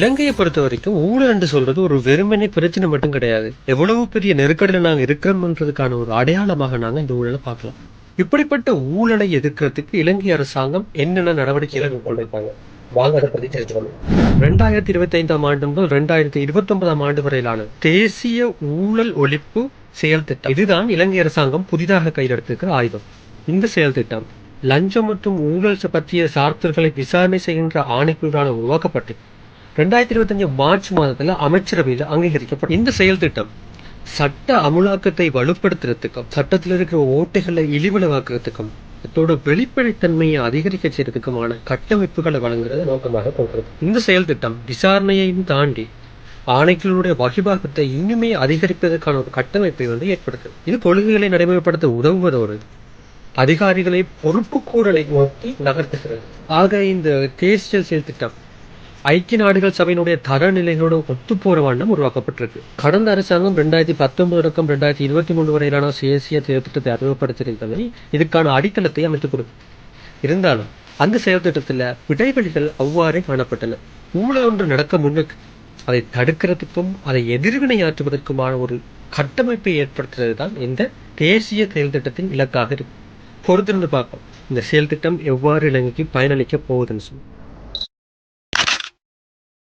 இலங்கையை பொறுத்த வரைக்கும் ஊழல் என்று சொல்றது ஒரு வெறுமனே பிரச்சனை மட்டும் கிடையாது. எவ்வளவு பெரிய நெருக்கடியில் நாங்க இருக்கிறோம்ன்றதுக்கான ஒரு அடையாளமாக நாங்க இந்த ஊழலை பார்க்கலாம். இப்படிப்பட்ட ஊழலை எதிர்க்கிறதுக்கு இலங்கை அரசாங்கம் என்னென்ன நடவடிக்கைகளை மேற்கொண்டிருக்காங்க வாங்க அதை பத்தி தெரிஞ்சுக்கணும் ரெண்டாயிரத்தி இருபத்தி ஐந்தாம் ஆண்டு முதல் ரெண்டாயிரத்தி இருபத்தி ஒன்பதாம் ஆண்டு வரையிலான தேசிய ஊழல் ஒழிப்பு செயல் திட்டம். இதுதான் இலங்கை அரசாங்கம் புதிதாக கையெழுத்திருக்கிற ஆயுதம். இந்த செயல் திட்டம் லஞ்சம் மற்றும் ஊழல் பற்றிய சார்த்தர்களை விசாரணை செய்கின்ற ஆணைக்குழுவான உருவாக்கப்பட்டு ரெண்டாயிரத்தி இருபத்தஞ்சு மார்ச் மாதத்துல அமைச்சரவையில் அங்கீகரிக்கப்படும் இந்த செயல் திட்டம் சட்ட அமுலாக்கத்தை வலுப்படுத்துறதுக்கும் சட்டத்தில் இருக்கிற ஓட்டைகளை இழிவுளவாக்குறதுக்கும் அதோட வெளிப்படைத்தன்மையை அதிகரிக்க செய்யறதுக்குமான கட்டமைப்புகளை வழங்குறது நோக்கமாக போகிறது இந்த செயல் திட்டம் விசாரணையையும் தாண்டி ஆணைகளுடைய வகிபாகத்தை இன்னுமே அதிகரிப்பதற்கான ஒரு கட்டமைப்பை வந்து ஏற்படுத்தும் இது கொள்கைகளை நடைமுறைப்படுத்த உதவுவதோடு அதிகாரிகளை பொறுப்புக்கூறலை நோக்கி நகர்த்துகிறது. ஆக இந்த தேசிய செயல் திட்டம் ஐக்கிய நாடுகள் சபையினுடைய தரநிலைகளோடு ஒத்து போற வண்ணம் உருவாக்கப்பட்டிருக்கு. கடந்த அரசாங்கம் ரெண்டாயிரத்தி பத்தொன்பது தொடக்கம் ரெண்டாயிரத்தி இருபத்தி மூணு வரையிலான தேசிய திட்டத்தை அறிமுகப்படுத்தியிருந்ததை இதுக்கான அடித்தளத்தை அமைத்துக் கொடுக்கும் இருந்தாலும் அந்த செயல் திட்டத்தில் இடைவெளிகள் அவ்வாறே காணப்பட்டன. ஊழல் ஒன்று நடக்க முன்னுக்கு அதை தடுக்கிறதுக்கும் அதை எதிர்வினையாற்றுவதற்குமான ஒரு கட்டமைப்பை ஏற்படுத்துறது தான் இந்த தேசிய செயல் திட்டத்தின் இலக்காக இருக்கு. பொறுத்திருந்து பார்ப்போம். இந்த செயல் திட்டம் எவ்வாறு இலங்கைக்கு பயனளிக்க போகுதுன்னு சொல்லி